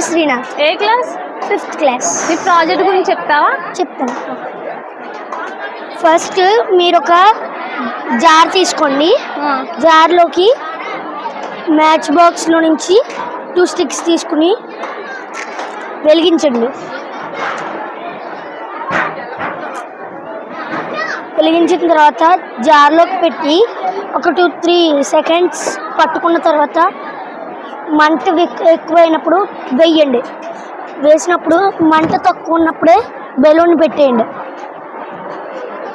శ్రీనాథ్ ఏ class? Fifth class నీ project గురించి చెప్తావా? చెప్తాను. ఫస్ట్ మీరు ఒక జార్ తీసుకోండి. జార్లోకి మ్యాచ్ బాక్స్లో నుంచి టూ స్టిక్స్ తీసుకుని వెలిగించండి. వెలిగించిన తర్వాత జార్లోకి పెట్టి ఒక టూ త్రీ సెకండ్స్ పట్టుకున్న తర్వాత మంట ఎక్- ఎక్కువైనప్పుడు వెయ్యండి వేసినప్పుడు మంట తక్కువ ఉన్నప్పుడే బెలూన్ పెట్టేయండి.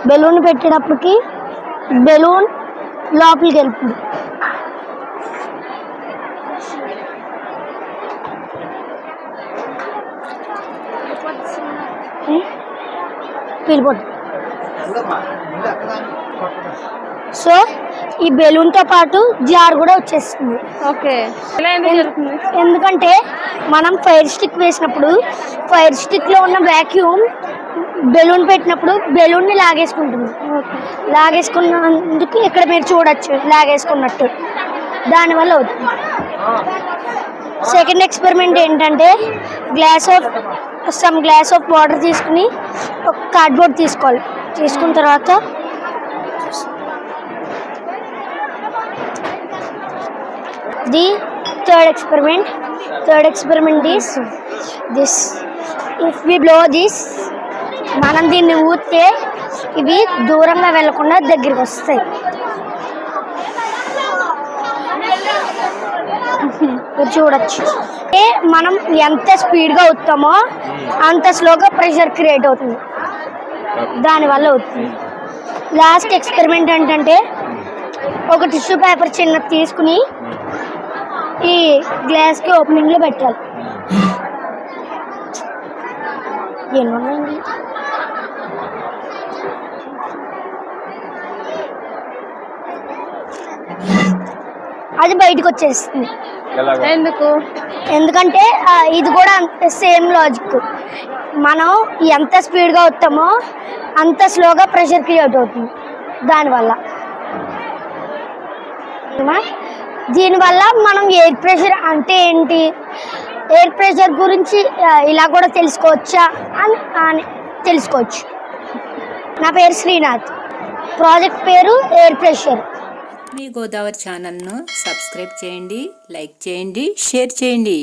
బెలూన్ పెట్టేటప్పటికి బెలూన్ లోపలికి వెళ్తుంది? వెళ్ళిపోతుంది సో ఈ బెలూన్తో పాటు జార్ కూడా వచ్చేస్తుంది. ఓకే. ఎందుకంటే మనం ఫైర్ స్టిక్ వేసినప్పుడు ఫైర్ స్టిక్లో ఉన్న వ్యాక్యూమ్ బెలూన్ పెట్టినప్పుడు బెలూన్ని లాగేసుకుంటుంది. లాగేసుకున్నందుకు ఇక్కడ మీరు చూడొచ్చు లాగేసుకున్నట్టు. దానివల్ల అవుతుంది. సెకండ్ ఎక్స్పెరిమెంట్ ఏంటంటే glass of some glass of water తీసుకుని ఒక కార్డ్బోర్డ్ తీసుకోవాలి. తీసుకున్న తర్వాత the third experiment third experiment is this if we blow this మనం దీన్ని ఊతే ఇవి దూరంగా వెళ్ళకుండా దగ్గరికి వస్తాయి. చూడొచ్చు. అంటే మనం ఎంత స్పీడ్గా ఉత్తామో అంత స్లోగా ప్రెషర్ క్రియేట్ అవుతుంది. దానివల్ల అవుతుంది. లాస్ట్ ఎక్స్పెరిమెంట్ ఏంటంటే ఒక టిష్యూ పేపర్ చిన్నది తీసుకుని ఈ గ్లాస్కి ఓపెనింగ్లో పెట్టాలి. ఏమన్నాయండి అది బయటకు వచ్చేస్తుంది. ఎందుకు? ఎందుకంటే ఇది కూడా సేమ్ లాజిక్ మనం ఎంత స్పీడ్గా వస్తామో అంత స్లోగా ప్రెషర్ క్రియేట్ అవుతుంది. దానివల్ల. ఏమా? దీనివల్ల మనం ఎయిర్ ప్రెషర్ అంటే ఏంటి? ఎయిర్ ప్రెషర్ గురించి ఇలా కూడా తెలుసుకోవచ్చా? అని అని తెలుసుకోవచ్చు. నా పేరు శ్రీనాథ్. ప్రాజెక్ట్ పేరు ఎయిర్ ప్రెషర్ మీ గోదావరి ఛానల్ను సబ్స్క్రైబ్ చేయండి లైక్ చేయండి షేర్ చేయండి.